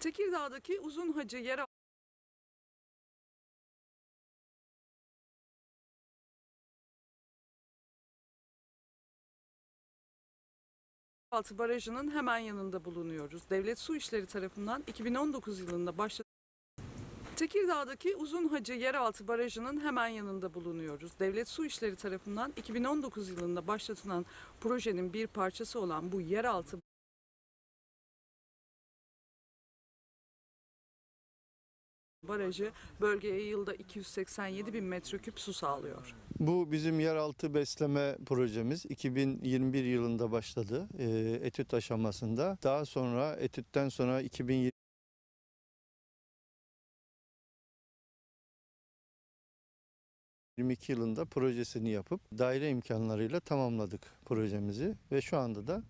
Tekirdağ'daki Uzun Hacı yer Altı Barajı'nın hemen yanında bulunuyoruz. Devlet Su İşleri tarafından 2019 yılında başlatılan Tekirdağ'daki Uzun Hacı Yeraltı Barajı'nın hemen yanında bulunuyoruz. Devlet Su İşleri tarafından 2019 yılında başlatılan projenin bir parçası olan bu yeraltı barajı bölgeye yılda 287 bin metreküp su sağlıyor. Bu bizim yeraltı besleme projemiz 2021 yılında başladı e, etüt aşamasında. Daha sonra etütten sonra 2020 22 yılında projesini yapıp daire imkanlarıyla tamamladık projemizi ve şu anda da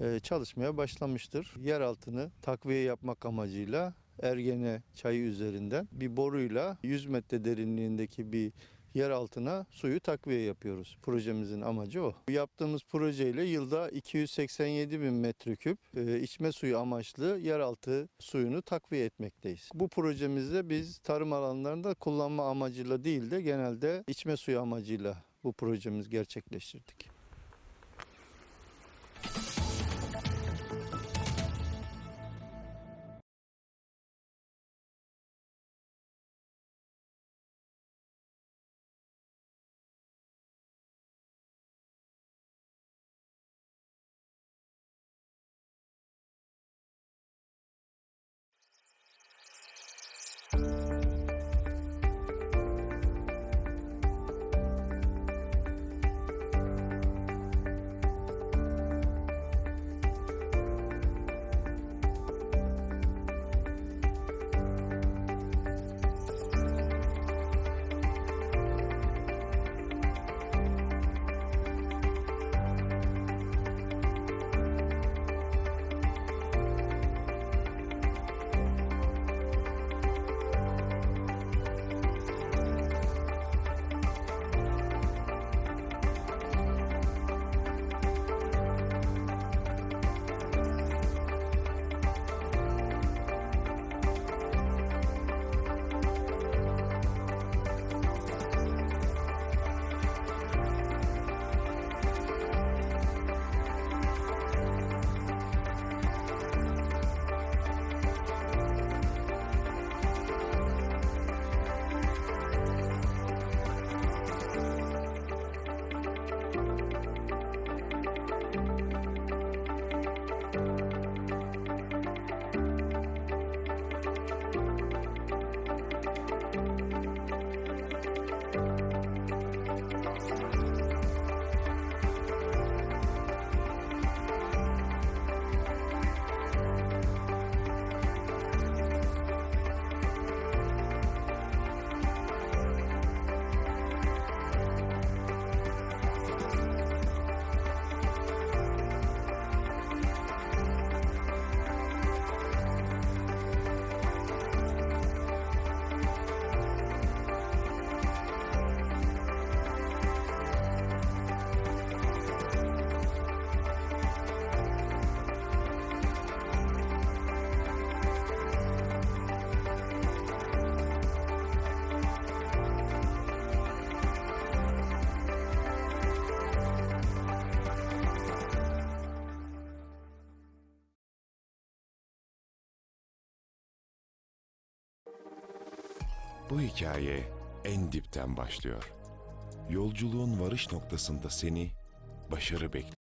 e, çalışmaya başlamıştır. Yer altını takviye yapmak amacıyla Ergene çayı üzerinden bir boruyla 100 metre derinliğindeki bir yer altına suyu takviye yapıyoruz. Projemizin amacı o. Yaptığımız projeyle yılda 287 bin metreküp e, içme suyu amaçlı yeraltı suyunu takviye etmekteyiz. Bu projemizde biz tarım alanlarında kullanma amacıyla değil de genelde içme suyu amacıyla bu projemizi gerçekleştirdik. Bu hikaye en dipten başlıyor. Yolculuğun varış noktasında seni başarı bekliyor.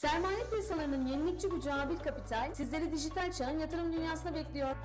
Sermaye piyasalarının yenilikçi bucağı bir kapital sizleri dijital çağın yatırım dünyasına bekliyor.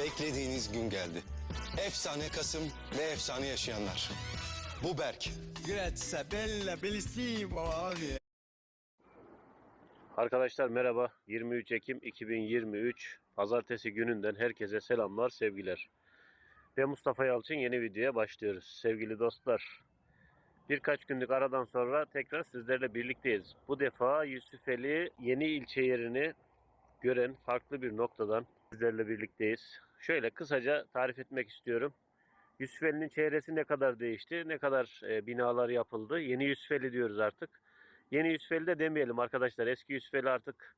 Beklediğiniz gün geldi. Efsane Kasım ve efsane yaşayanlar. Bu Berk. Grazie, bella, bellissimo abi. Arkadaşlar merhaba. 23 Ekim 2023 Pazartesi gününden herkese selamlar, sevgiler. Ben Mustafa Yalçın yeni videoya başlıyoruz. Sevgili dostlar, Birkaç günlük aradan sonra tekrar sizlerle birlikteyiz. Bu defa Yusufeli yeni ilçe yerini gören farklı bir noktadan sizlerle birlikteyiz. Şöyle kısaca tarif etmek istiyorum. Yusufeli'nin çevresi ne kadar değişti, ne kadar e, binalar yapıldı. Yeni Yusufeli diyoruz artık. Yeni Yusufeli de demeyelim arkadaşlar. Eski Yusufeli artık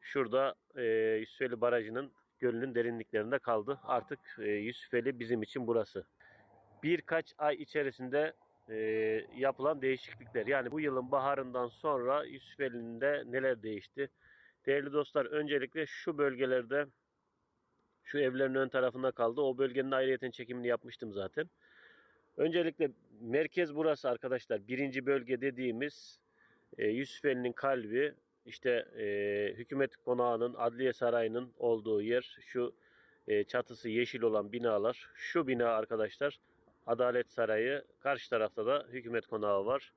şurada e, Yusufeli Barajı'nın gölünün derinliklerinde kaldı. Artık e, Yusufeli bizim için burası. Birkaç ay içerisinde e, yapılan değişiklikler. Yani bu yılın baharından sonra Yusufeli'nde neler değişti? Değerli dostlar öncelikle şu bölgelerde şu evlerin ön tarafında kaldı. O bölgenin ayrıyeten çekimini yapmıştım zaten. Öncelikle merkez burası arkadaşlar. Birinci bölge dediğimiz e, Yusufeli'nin kalbi işte e, hükümet konağının, adliye sarayının olduğu yer. Şu e, çatısı yeşil olan binalar. Şu bina arkadaşlar Adalet Sarayı. Karşı tarafta da hükümet konağı var.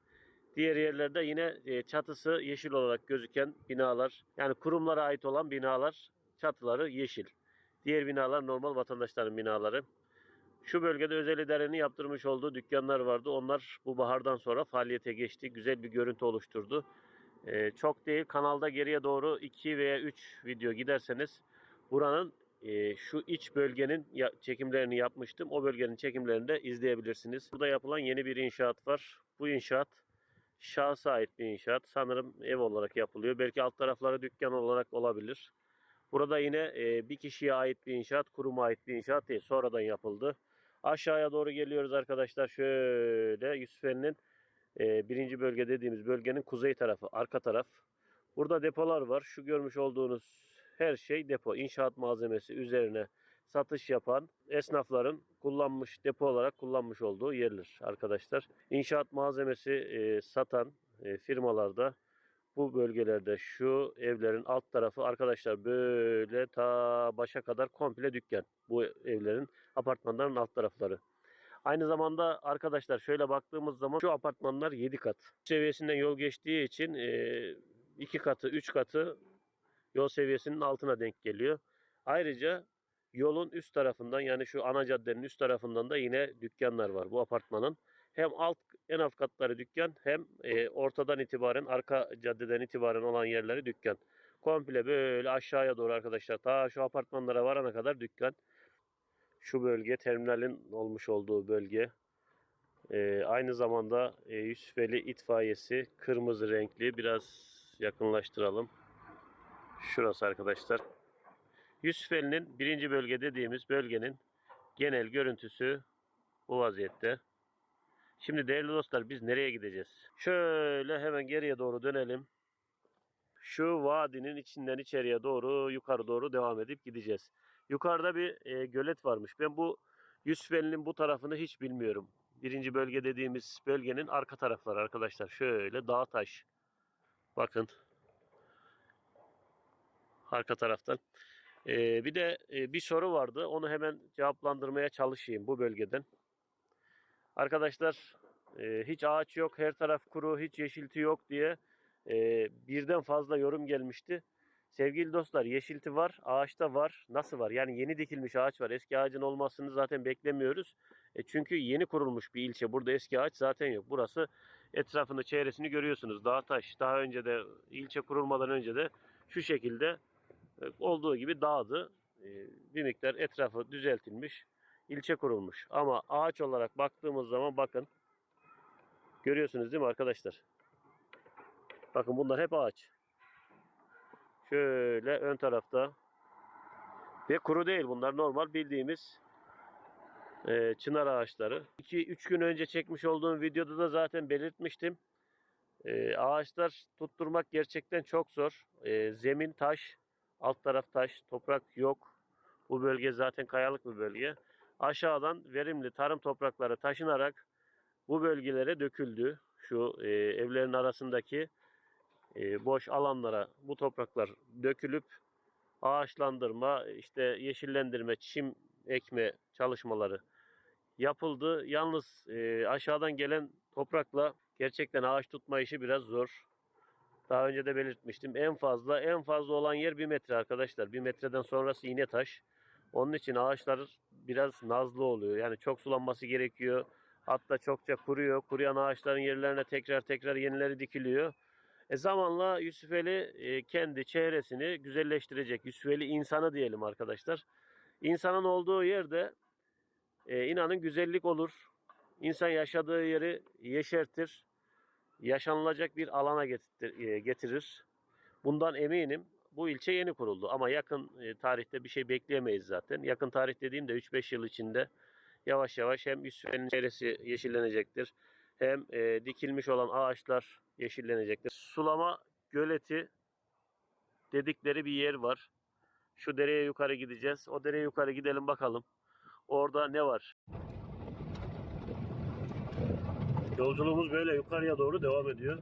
Diğer yerlerde yine e, çatısı yeşil olarak gözüken binalar. Yani kurumlara ait olan binalar çatıları yeşil. Diğer binalar normal vatandaşların binaları. Şu bölgede özel idarenin yaptırmış olduğu dükkanlar vardı. Onlar bu bahardan sonra faaliyete geçti. Güzel bir görüntü oluşturdu. Ee, çok değil kanalda geriye doğru 2 veya 3 video giderseniz buranın e, şu iç bölgenin ya- çekimlerini yapmıştım. O bölgenin çekimlerini de izleyebilirsiniz. Burada yapılan yeni bir inşaat var. Bu inşaat şahsa ait bir inşaat. Sanırım ev olarak yapılıyor. Belki alt tarafları dükkan olarak olabilir. Burada yine e, bir kişiye ait bir inşaat, kuruma ait bir inşaat değil. Sonradan yapıldı. Aşağıya doğru geliyoruz arkadaşlar. Şöyle Yusufeli'nin e, birinci bölge dediğimiz bölgenin kuzey tarafı, arka taraf. Burada depolar var. Şu görmüş olduğunuz her şey depo. İnşaat malzemesi üzerine satış yapan esnafların kullanmış depo olarak kullanmış olduğu yerler arkadaşlar. İnşaat malzemesi e, satan e, firmalarda bu bölgelerde şu evlerin alt tarafı arkadaşlar böyle ta başa kadar komple dükkan. Bu evlerin apartmanların alt tarafları. Aynı zamanda arkadaşlar şöyle baktığımız zaman şu apartmanlar 7 kat. Seviyesinden yol geçtiği için 2 katı 3 katı yol seviyesinin altına denk geliyor. Ayrıca yolun üst tarafından yani şu ana caddenin üst tarafından da yine dükkanlar var bu apartmanın. Hem alt en alt katları dükkan hem e, ortadan itibaren arka caddeden itibaren olan yerleri dükkan. Komple böyle aşağıya doğru arkadaşlar ta şu apartmanlara varana kadar dükkan. Şu bölge terminalin olmuş olduğu bölge. E, aynı zamanda e, Yusufeli itfaiyesi kırmızı renkli biraz yakınlaştıralım. Şurası arkadaşlar. Yusufeli'nin birinci bölge dediğimiz bölgenin genel görüntüsü bu vaziyette. Şimdi değerli dostlar biz nereye gideceğiz? Şöyle hemen geriye doğru dönelim. Şu vadinin içinden içeriye doğru yukarı doğru devam edip gideceğiz. Yukarıda bir e, gölet varmış. Ben bu Yusufeli'nin bu tarafını hiç bilmiyorum. Birinci bölge dediğimiz bölgenin arka tarafları arkadaşlar. Şöyle dağ taş. Bakın. Arka taraftan. E, bir de e, bir soru vardı. Onu hemen cevaplandırmaya çalışayım bu bölgeden. Arkadaşlar e, hiç ağaç yok, her taraf kuru, hiç yeşilti yok diye e, birden fazla yorum gelmişti. Sevgili dostlar yeşilti var, ağaçta var. Nasıl var? Yani yeni dikilmiş ağaç var. Eski ağacın olmasını zaten beklemiyoruz. E, çünkü yeni kurulmuş bir ilçe. Burada eski ağaç zaten yok. Burası etrafını, çevresini görüyorsunuz. Dağ taş. Daha önce de ilçe kurulmadan önce de şu şekilde e, olduğu gibi dağdı. E, bir miktar etrafı düzeltilmiş ilçe kurulmuş. Ama ağaç olarak baktığımız zaman bakın. Görüyorsunuz değil mi arkadaşlar? Bakın bunlar hep ağaç. Şöyle ön tarafta. Ve kuru değil bunlar normal bildiğimiz e, çınar ağaçları. 2-3 gün önce çekmiş olduğum videoda da zaten belirtmiştim. E, ağaçlar tutturmak gerçekten çok zor. E, zemin taş, alt taraf taş, toprak yok. Bu bölge zaten kayalık bir bölge aşağıdan verimli tarım toprakları taşınarak bu bölgelere döküldü. Şu e, evlerin arasındaki e, boş alanlara bu topraklar dökülüp ağaçlandırma, işte yeşillendirme, çim ekme çalışmaları yapıldı. Yalnız e, aşağıdan gelen toprakla gerçekten ağaç tutma işi biraz zor. Daha önce de belirtmiştim. En fazla en fazla olan yer bir metre arkadaşlar. Bir metreden sonrası iğne taş. Onun için ağaçlar biraz nazlı oluyor. Yani çok sulanması gerekiyor. Hatta çokça kuruyor. Kuruyan ağaçların yerlerine tekrar tekrar yenileri dikiliyor. E zamanla Yusufeli e, kendi çevresini güzelleştirecek. Yusufeli insanı diyelim arkadaşlar. İnsanın olduğu yerde e, inanın güzellik olur. İnsan yaşadığı yeri yeşertir. Yaşanılacak bir alana e, getirir. Bundan eminim. Bu ilçe yeni kuruldu ama yakın e, tarihte bir şey bekleyemeyiz zaten. Yakın tarih dediğimde 3-5 yıl içinde yavaş yavaş hem Yusufeli'nin çevresi yeşillenecektir. Hem e, dikilmiş olan ağaçlar yeşillenecektir. Sulama göleti dedikleri bir yer var. Şu dereye yukarı gideceğiz. O dereye yukarı gidelim bakalım. Orada ne var? Yolculuğumuz böyle yukarıya doğru devam ediyor.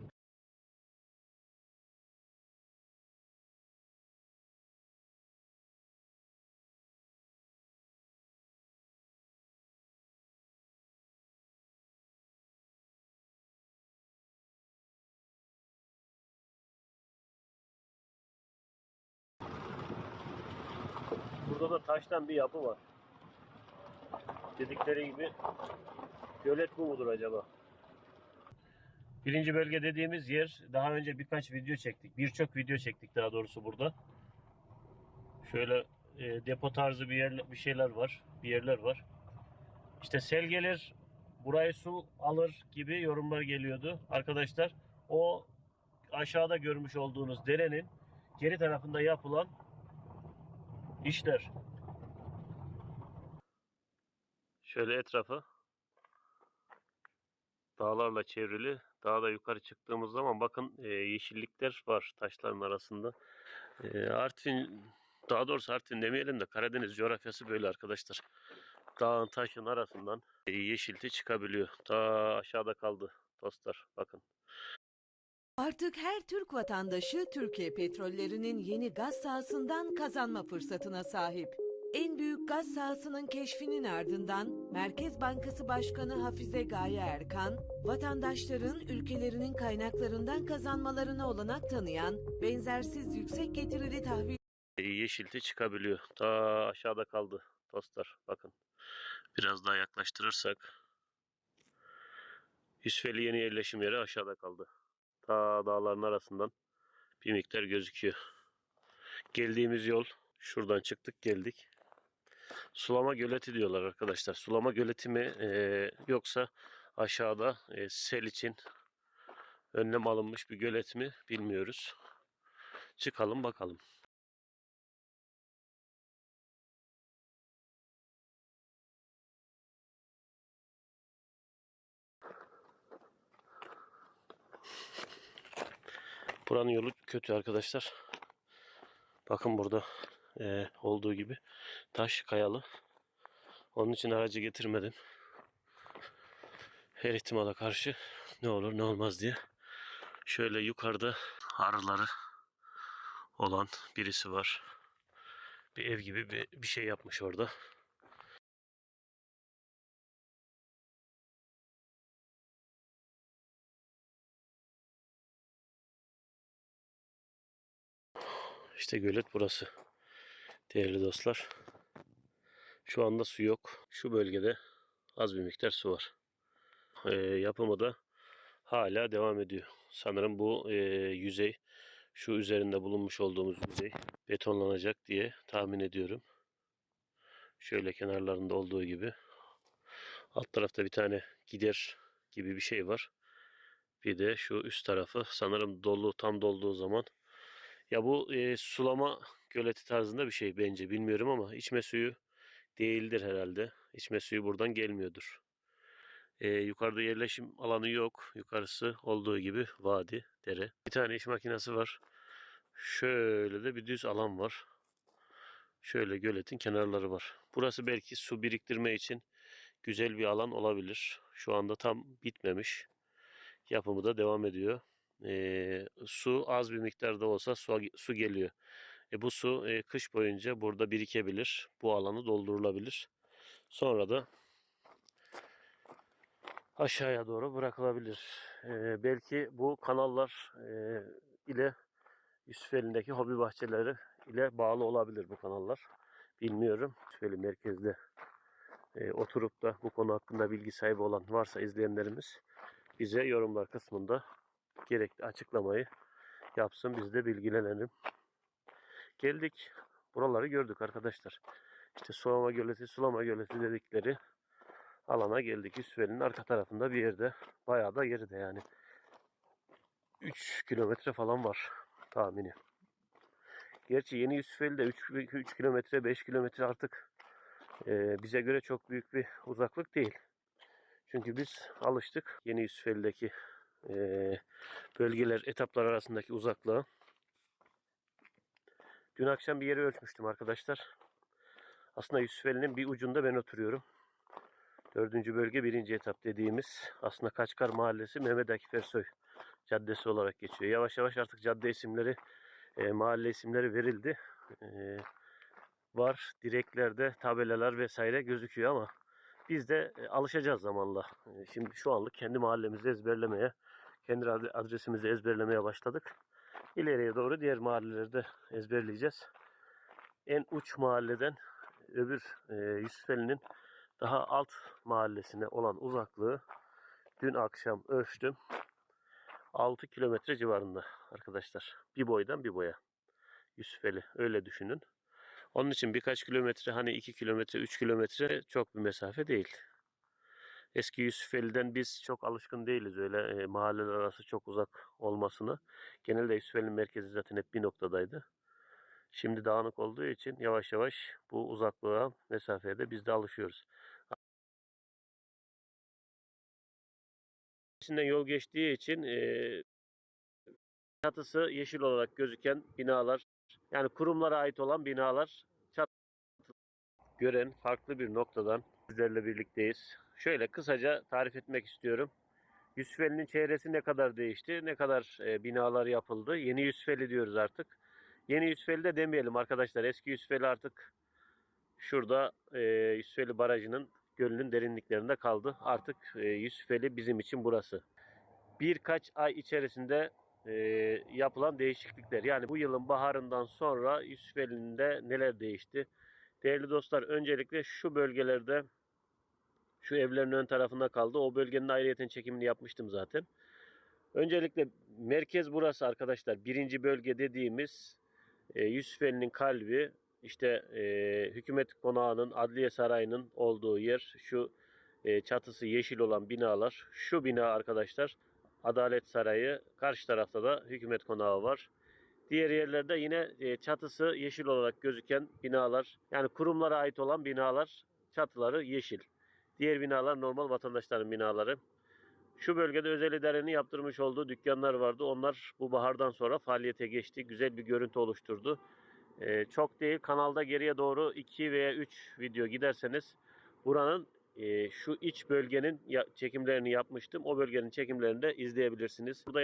Taştan bir yapı var. Dedikleri gibi gölet bu mudur acaba? Birinci bölge dediğimiz yer daha önce birkaç video çektik. Birçok video çektik daha doğrusu burada. Şöyle e, depo tarzı bir yer bir şeyler var. Bir yerler var. İşte sel gelir burayı su alır gibi yorumlar geliyordu. Arkadaşlar o aşağıda görmüş olduğunuz derenin geri tarafında yapılan işler. Şöyle etrafı dağlarla çevrili. Daha da yukarı çıktığımız zaman bakın e, yeşillikler var taşların arasında. E, Artvin, daha doğrusu Artvin demeyelim de Karadeniz coğrafyası böyle arkadaşlar. Dağın taşın arasından e, yeşilti çıkabiliyor. Daha aşağıda kaldı dostlar bakın. Artık her Türk vatandaşı Türkiye petrollerinin yeni gaz sahasından kazanma fırsatına sahip. En büyük gaz sahasının keşfinin ardından Merkez Bankası Başkanı Hafize Gaye Erkan, vatandaşların ülkelerinin kaynaklarından kazanmalarına olanak tanıyan benzersiz yüksek getirili tahvil E, yeşilti çıkabiliyor. Daha aşağıda kaldı dostlar bakın. Biraz daha yaklaştırırsak Yusufeli yeni yerleşim yeri aşağıda kaldı. Ta dağların arasından bir miktar gözüküyor. Geldiğimiz yol şuradan çıktık geldik. Sulama göleti diyorlar arkadaşlar. Sulama göleti mi eee, yoksa aşağıda eee, sel için önlem alınmış bir gölet mi bilmiyoruz. Çıkalım bakalım. Buranın yolu kötü arkadaşlar. Bakın burada eee, olduğu gibi taş kayalı. Onun için aracı getirmedim. Her ihtimala karşı ne olur ne olmaz diye. Şöyle yukarıda arıları olan birisi var. Bir ev gibi bir, bir şey yapmış orada. İşte gölet burası. Değerli dostlar. Şu anda su yok. Şu bölgede az bir miktar su var. Ee, yapımı da hala devam ediyor. Sanırım bu e, yüzey şu üzerinde bulunmuş olduğumuz yüzey betonlanacak diye tahmin ediyorum. Şöyle kenarlarında olduğu gibi. Alt tarafta bir tane gider gibi bir şey var. Bir de şu üst tarafı sanırım dolu tam dolduğu zaman ya bu e, sulama göleti tarzında bir şey bence bilmiyorum ama içme suyu değildir herhalde. İçme suyu buradan gelmiyordur. E, yukarıda yerleşim alanı yok. Yukarısı olduğu gibi vadi, dere. Bir tane iş makinesi var. Şöyle de bir düz alan var. Şöyle göletin kenarları var. Burası belki su biriktirme için güzel bir alan olabilir. Şu anda tam bitmemiş. Yapımı da devam ediyor. E, su az bir miktarda olsa su, su geliyor. E, bu su e, kış boyunca burada birikebilir. Bu alanı doldurulabilir. Sonra da aşağıya doğru bırakılabilir. E, belki bu kanallar e, ile Yusufeli'ndeki hobi bahçeleri ile bağlı olabilir bu kanallar. Bilmiyorum. Yusufeli merkezde e, oturup da bu konu hakkında bilgi sahibi olan varsa izleyenlerimiz bize yorumlar kısmında gerekli açıklamayı yapsın biz de bilgilenelim. Geldik buraları gördük arkadaşlar. İşte sulama göleti, sulama göleti dedikleri alana geldik. Yusufeli'nin arka tarafında bir yerde. Bayağı da geride yani. 3 kilometre falan var tahmini. Gerçi yeni Yusufeli de 3, 3 kilometre 5 kilometre artık e, bize göre çok büyük bir uzaklık değil. Çünkü biz alıştık yeni Yusufeli'deki e, bölgeler, etaplar arasındaki uzaklığa. Dün akşam bir yeri ölçmüştüm arkadaşlar. Aslında Yusufeli'nin bir ucunda ben oturuyorum. Dördüncü bölge birinci etap dediğimiz aslında Kaçkar Mahallesi Mehmet Akif Ersoy Caddesi olarak geçiyor. Yavaş yavaş artık cadde isimleri, e, mahalle isimleri verildi. E, var direklerde tabelalar vesaire gözüküyor ama biz de e, alışacağız zamanla. E, şimdi şu anlık kendi mahallemizi ezberlemeye, kendi adre- adresimizi ezberlemeye başladık. İleriye doğru diğer mahalleleri de ezberleyeceğiz. En uç mahalleden öbür e, Yusufeli'nin daha alt mahallesine olan uzaklığı dün akşam ölçtüm. 6 kilometre civarında arkadaşlar. Bir boydan bir boya. Yusufeli öyle düşünün. Onun için birkaç kilometre hani 2 kilometre 3 kilometre çok bir mesafe değil. Eski Yusufeli'den biz çok alışkın değiliz öyle e, mahalleler arası çok uzak olmasına. Genelde Yusufeli'nin merkezi zaten hep bir noktadaydı. Şimdi dağınık olduğu için yavaş yavaş bu uzaklığa, mesafeye de biz de alışıyoruz. İçinden yol geçtiği için e, çatısı yeşil olarak gözüken binalar, yani kurumlara ait olan binalar çat gören farklı bir noktadan sizlerle birlikteyiz. Şöyle kısaca tarif etmek istiyorum. Yusufeli'nin çehresi ne kadar değişti, ne kadar e, binalar yapıldı. Yeni Yusufeli diyoruz artık. Yeni Yusufeli de demeyelim arkadaşlar. Eski Yusufeli artık şurada e, Yusufeli Barajı'nın gölünün derinliklerinde kaldı. Artık e, Yusufeli bizim için burası. Birkaç ay içerisinde e, yapılan değişiklikler. Yani bu yılın baharından sonra Yusufeli'nin de neler değişti? Değerli dostlar öncelikle şu bölgelerde şu evlerin ön tarafında kaldı. O bölgenin ayrıyeten çekimini yapmıştım zaten. Öncelikle merkez burası arkadaşlar. Birinci bölge dediğimiz e, Yusufeli'nin kalbi. işte e, hükümet konağının, adliye sarayının olduğu yer. Şu e, çatısı yeşil olan binalar. Şu bina arkadaşlar Adalet Sarayı. Karşı tarafta da hükümet konağı var. Diğer yerlerde yine e, çatısı yeşil olarak gözüken binalar. Yani kurumlara ait olan binalar çatıları yeşil. Diğer binalar normal vatandaşların binaları. Şu bölgede özel idarenin yaptırmış olduğu dükkanlar vardı. Onlar bu bahardan sonra faaliyete geçti. Güzel bir görüntü oluşturdu. Ee, çok değil kanalda geriye doğru 2 veya 3 video giderseniz buranın e, şu iç bölgenin çekimlerini yapmıştım. O bölgenin çekimlerini de izleyebilirsiniz. Burada